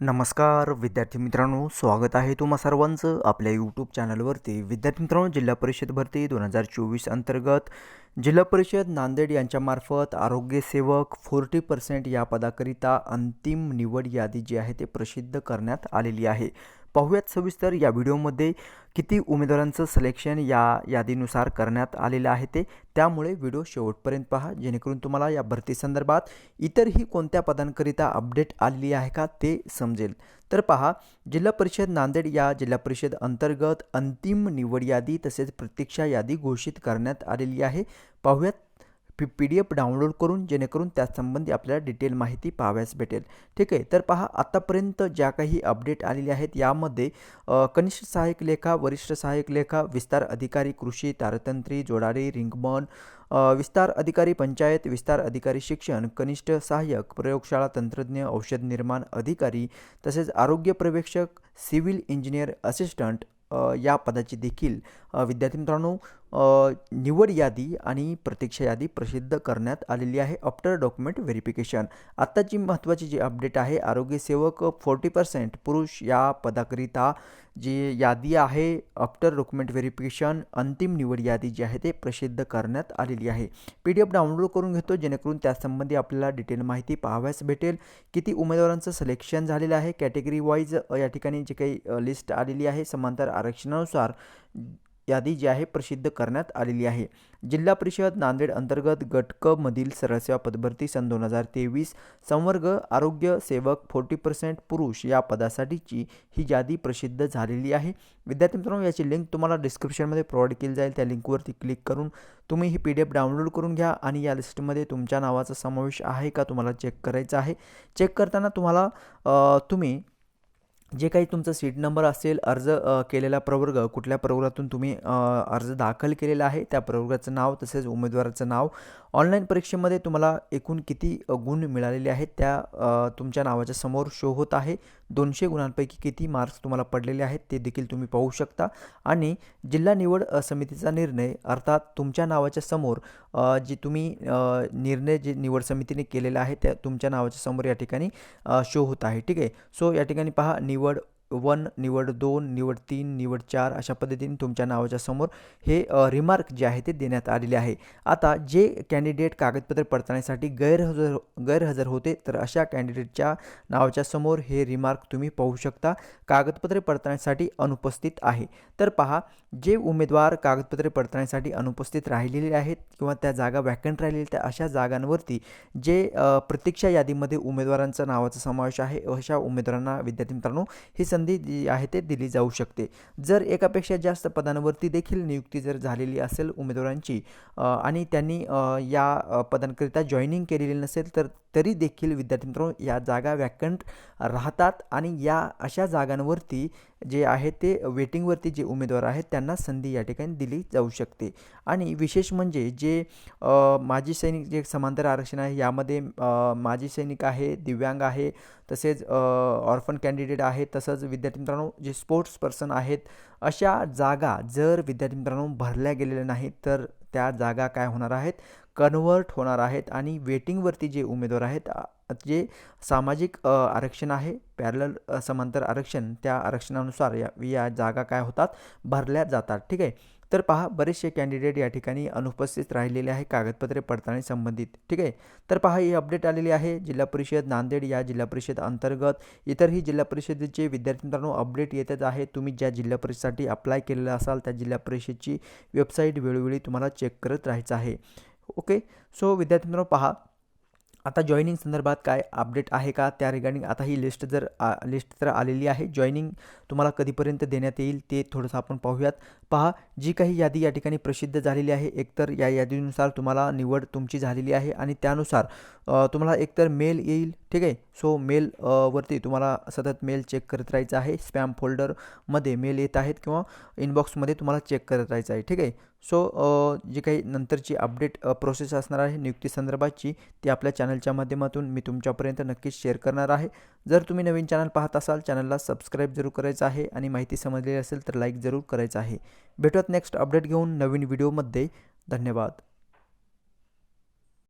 नमस्कार विद्यार्थी मित्रांनो स्वागत आहे तुम्हा सर्वांचं आपल्या यूट्यूब चॅनलवरती. विद्यार्थी मित्रांनो जिल्हा परिषद भरती दोन हजार चोवीस अंतर्गत. जिल्हा परिषद नांदेड यांच्यामार्फत आरोग्यसेवक फोर्टी पर्सेंट या पदाकरिता अंतिम निवड यादी जी आहे ते प्रसिद्ध करण्यात आलेली आहे. पाहूयात सविस्तर या व्हिडिओमध्ये किती उमेदवारांचं सिलेक्शन या यादीनुसार करण्यात आलेलं आहे ते. त्यामुळे व्हिडिओ शेवटपर्यंत पहा जेणेकरून तुम्हाला या भरतीसंदर्भात इतरही कोणत्या पदांकरिता अपडेट आलेली आहे का ते समजेल. तर पहा जिल्हा परिषद नांदेड या जिल्हा परिषद अंतर्गत अंतिम निवड यादी तसेच प्रतीक्षा यादी घोषित करण्यात आलेली आहे. पाहूयात P P D F download करून जेणेकरून त्यासंबंधी आपल्याला डिटेल माहिती पाहाव्यास भेटेल. ठीक आहे? तर पहा आत्तापर्यंत ज्या काही अपडेट आलेले आहेत यामध्ये कनिष्ठ सहाय्यक लेखा वरिष्ठ सहाय्यक लेखा विस्तार अधिकारी कृषी तारतंत्री जोडारी रिंगमन विस्तार अधिकारी पंचायत विस्तार अधिकारी शिक्षण कनिष्ठ सहाय्यक प्रयोगशाळा तंत्रज्ञ औषध निर्माण अधिकारी तसेच आरोग्य पर्यवेक्षक सिव्हिल इंजिनियर असिस्टंट या पदाची देखील विद्यार्थी मित्रांनो निवड यादी आणि प्रतीक्षा यादी प्रसिद्ध करण्यात आलेली आहे. आफ्टर डॉक्युमेंट व्हेरिफिकेशन आत्ताची महत्त्वाची जी अपडेट आहे आरोग्य सेवक फोर्टी पर्सेंट पुरुष या पदाकरिता जी यादी आहे आफ्टर डॉक्युमेंट व्हेरिफिकेशन अंतिम निवड यादी जी आहे ते प्रसिद्ध करण्यात आलेली आहे. पी डी एफ डाउनलोड करून घेतो जेणेकरून त्यासंबंधी आपल्याला डिटेल माहिती पाहाव्यास भेटेल. किती उमेदवारांचं सिलेक्शन झालेलं आहे? कॅटेगरी वाईज या ठिकाणी जी काही लिस्ट आलेली आहे समांतर आरक्षणानुसार यादी जी आहे प्रसिद्ध करण्यात आलेली आहे. जिल्हा परिषद नांदेड अंतर्गत गटकमधील क सरसेवा पदभरती सन दोन हजार तेवीस संवर्ग आरोग्य सेवक फोर्टी पर्सेंट पुरुष या पदासाठीची ही यादी प्रसिद्ध झालेली आहे. विद्यार्थी मित्रांनो याची लिंक तुम्हाला डिस्क्रिप्शनमध्ये प्रोव्हाइड केली जाईल. त्या लिंकवरती क्लिक करून तुम्ही ही पी डी एफ डाउनलोड करून घ्या आणि या लिस्टमध्ये तुमच्या नावाचा समावेश आहे का तुम्हाला चेक करायचा आहे. चेक करताना तुम्हाला तुम्ही जे काही तुमचं सीट नंबर असेल अर्ज केलेला प्रवर्ग कुठल्या प्रवर्गातून तुम्ही अर्ज दाखल केलेला आहे त्या प्रवर्गाचं नाव तसेच उमेदवाराचं नाव ऑनलाईन परीक्षेमध्ये तुम्हाला एकूण किती गुण मिळालेले आहेत त्या तुमच्या नावाच्या समोर शो होत आहे. दोनशे गुणांपैकी किती मार्क्स तुम्हाला पडलेले आहेत ते देखील तुम्ही पाहू शकता. आणि जिल्हा निवड समितीचा निर्णय अर्थात तुमच्या नावाच्या समोर जी तुम्ही निर्णय जे निवड समितीने केलेला आहे त्या तुमच्या नावाच्या समोर या ठिकाणी शो होत आहे. ठीक आहे? सो या ठिकाणी पहा निवड वन निवड दोन निवड तीन निवड चार अशा पद्धतीने तुमच्या नावाच्या समोर हे रिमार्क जे आहे ते देण्यात आलेले आहे. आता जे कॅन्डिडेट कागदपत्रे पडताळणीसाठी गैरहजर गैरहजर होते तर अशा कॅन्डिडेटच्या नावाच्या समोर हे रिमार्क तुम्ही पाहू शकता. कागदपत्रे पडताळणीसाठी अनुपस्थित आहे. तर पहा जे उमेदवार कागदपत्रे पडताळणीसाठी अनुपस्थित राहिलेले आहेत किंवा त्या जागा वॅकंट राहिलेल्या त्या अशा जागांवरती जे प्रतीक्षा यादीमध्ये उमेदवारांचा नावाचा समावेश आहे अशा उमेदवारांना विद्यार्थी मित्रांनो ही संधी जी आहे ते दिली जाऊ शकते. जर एकापेक्षा जास्त पदांवरती देखील नियुक्ती जर झालेली असेल उमेदवारांची आणि त्यांनी या पदांकरिता जॉईनिंग केलेली नसेल तर तरी देखील विद्यार्थी मित्रांनो या जागा वॅकंट राहतात आणि या अशा जागांवरती जे आहे ते वेटिंगवरती जे उमेदवार आहेत त्यांना संधी या ठिकाणी दिली जाऊ शकते. आणि विशेष म्हणजे जे माजी सैनिक जे समांतर आरक्षण आहे यामध्ये माजी सैनिक आहे दिव्यांग आहे तसेच ऑर्फन कॅन्डिडेट आहे तसंच विद्यार्थी मित्रांनो जे स्पोर्ट्स पर्सन आहेत अशा जागा जर विद्यार्थी मित्रांनो भरल्या गेलेल्या नाहीत तर त्या जागा काय होणार आहेत? कन्वर्ट होणार आहेत आणि वेटिंगवरती जे उमेदवार आहेत जे सामाजिक आरक्षण आहे पॅरल समांतर आरक्षण त्या आरक्षणानुसार या या जागा काय होतात? भरल्या जातात. ठीक आहे? तर पहा बरेचसे कॅन्डिडेट या ठिकाणी अनुपस्थित राहिलेले आहे कागदपत्रे पडताळणी संबंधित ठीक आहे? तर पहा ही अपडेट आलेली आहे जिल्हा परिषद नांदेड या जिल्हा परिषद अंतर्गत इतरही जिल्हा परिषदेचे विद्यार्थी मित्रांनो अपडेट येतच आहे. तुम्ही ज्या जिल्हा परिषदेसाठी अप्लाय केलेलं असाल त्या जिल्हा परिषदची वेबसाईट वेळोवेळी तुम्हाला चेक करत राहायचं आहे. ओके सो विद्यार्थी मित्रांनो पहा आता जॉईनिंग संदर्भात काय अपडेट आहे का? त्या रिगार्डिंग आता ही लिस्ट जर आ लिस्ट तर आलेली आहे. जॉईनिंग तुम्हाला कधीपर्यंत देण्यात येईल ते थोडंसं आपण पाहूयात. पहा जी काही यादी या ठिकाणी प्रसिद्ध झालेली आहे एकतर या यादीनुसार तुम्हाला निवड तुमची झालेली आहे आणि त्यानुसार तुम्हाला एकतर मेल येईल ठीक आहे? सो मेल वरती तुम्हाला सतत मेल चेक करत राहायचं आहे. स्पॅम फोल्डरमध्ये मेल येत आहेत किंवा इनबॉक्समध्ये तुम्हाला चेक करत राहायचं आहे ठीक आहे? सो जी काही नंतरची अपडेट प्रोसेस असणार आहे नियुक्तीसंदर्भाची ती आपल्या चॅनलच्या माध्यमातून मी तुमच्यापर्यंत नक्कीच शेअर करणार आहे. जर तुम्ही नवीन चॅनल पाहत असाल चॅनलला सबस्क्राईब जरूर करायचं आहे आणि माहिती समजलेली असेल तर लाईक जरूर करायचं आहे. भेटूयात नेक्स्ट अपडेट घेऊन नवीन व्हिडिओमध्ये धन्यवाद.